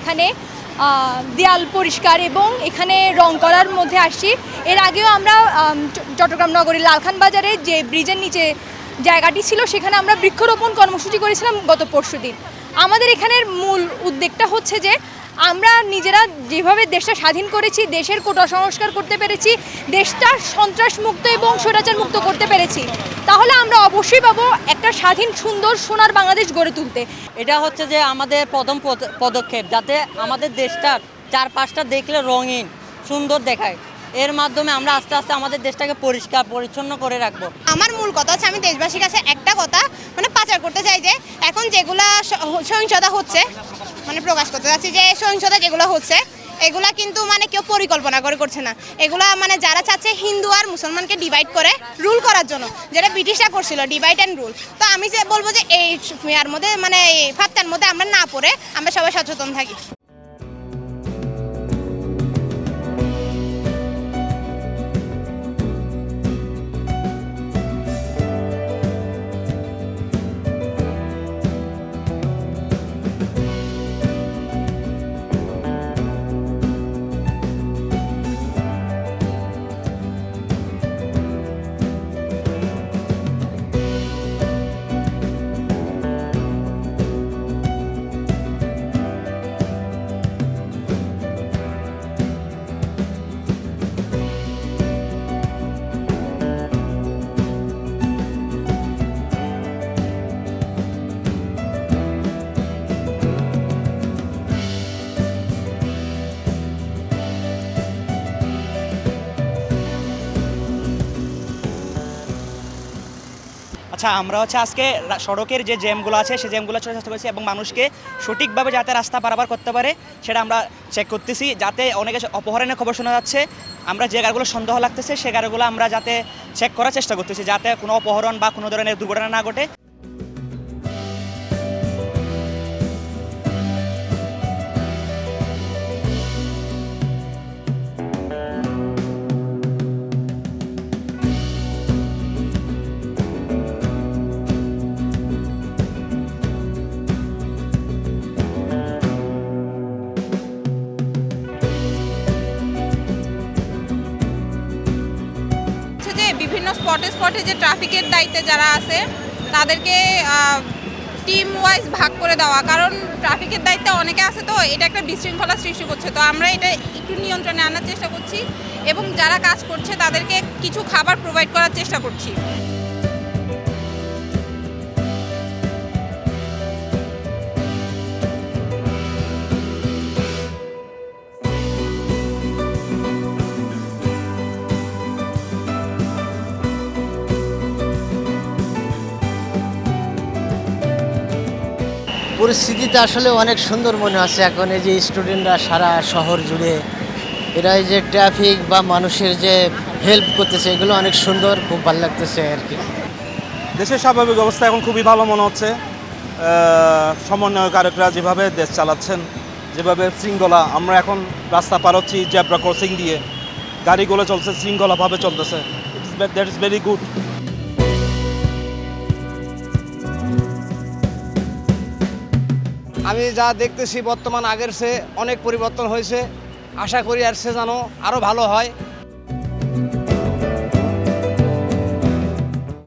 এখানে দেয়াল পরিষ্কার এবং এখানে রং করার মধ্যে আসছি। এর আগেও আমরা চট্টগ্রাম নগরীর লালখান বাজারে যে ব্রিজের নিচে জায়গাটি ছিল, সেখানে আমরা বৃক্ষরোপণ কর্মসূচি করেছিলাম গত পরশু দিন আমাদের এখানের মূল উদ্যোগটা হচ্ছে যে আমরা নিজেরা যেভাবে দেশটা স্বাধীন করেছি দেশের কোটা সংস্কার করতে পেরেছি দেশটা সন্ত্রাস মুক্ত এবং স্বৈরাচার মুক্ত করতে পেরেছি তাহলে আমরা অবশ্যই পাবো একটা স্বাধীন সুন্দর সোনার বাংলাদেশ গড়ে তুলতে। এটা হচ্ছে যে আমাদের প্রথম পদ- পদক্ষেপ যাতে আমাদের দেশটার চারপাশটা দেখলে রঙিন সুন্দর দেখায়। এর মাধ্যমে আমরা আস্তে আস্তে আমাদের দেশটাকে পরিষ্কার পরিচ্ছন্ন করে রাখব। আমার মূল কথা হচ্ছে আমি দেশবাসীর কাছে একটা কথা মানে পাচার করতে চাই যে এখন যেগুলা স- সহিংসতা হচ্ছে মানে প্রকাশ করতে চাচ্ছি যে সহিংসতা যেগুলো হচ্ছে, এগুলা কিন্তু মানে কেউ পরিকল্পনা করে করছে না। এগুলা মানে যারা চাচ্ছে হিন্দু আর মুসলমানকে ডিভাইড করে রুল করার জন্য, যেটা ব্রিটিশরা করছিল ডিভাইড অ্যান্ড রুল তো আমি যে বলব যে এই ইয়ার মধ্যে মানে এই ফাত্তার মধ্যে আমরা না পড়ে আমরা সবাই সচেতন থাকি। আচ্ছা আমরা হচ্ছে আজকে সড়কের যে জ্যামগুলো আছে সেই জ্যামগুলো চেষ্টা করেছি এবং মানুষকে সঠিকভাবে যাতে রাস্তা পারাবার করতে পারে, সেটা আমরা চেক করতেছি। যাতে অনেকে অপহরণের খবর শোনা যাচ্ছে, আমরা যে গাড়িগুলো সন্দেহ লাগতেছে, সে গাড়িগুলো আমরা যাতে চেক করার চেষ্টা করতেছি, যাতে কোনো অপহরণ বা কোনো ধরনের দুর্ঘটনা না ঘটে। বিভিন্ন স্পটে স্পটে যে ট্রাফিকের দায়িত্বে যারা আছে, তাদেরকে টিম ওয়াইজ ভাগ করে দেওয়া। কারণ ট্রাফিকের দায়িত্বে অনেকে আছে তো, এটা একটা বিশৃঙ্খলা সৃষ্টি করছে। তো আমরা এটা একটু নিয়ন্ত্রণে আনার চেষ্টা করছি এবং যারা কাজ করছে, তাদেরকে কিছু খাবার প্রোভাইড করার চেষ্টা করছি। পরিস্থিতিতে আসলে অনেক সুন্দর মনে হচ্ছে এখন এই যে স্টুডেন্টরা সারা শহর জুড়ে। এরা যে ট্রাফিক বা মানুষের যে হেল্প করতেছে, এগুলো অনেক সুন্দর, খুব ভালো লাগতেছে আর কি। দেশের স্বাভাবিক অবস্থা এখন খুবই ভালো মনে হচ্ছে। সমন্বয়কারকরা যেভাবে দেশ চালাচ্ছেন, যেভাবে শৃঙ্খলা, আমরা এখন রাস্তা পার হচ্ছি জ্যাব্রা ক্রসিং দিয়ে। গাড়িগুলো চলছে, শৃঙ্খলাভাবে চলতেছে। দ্যাট ইজ ভেরি গুড আমি যা দেখতেছি বর্তমান আগের সে অনেক পরিবর্তন হয়েছে। আশা করি আর সে যেন আরও ভালো হয়।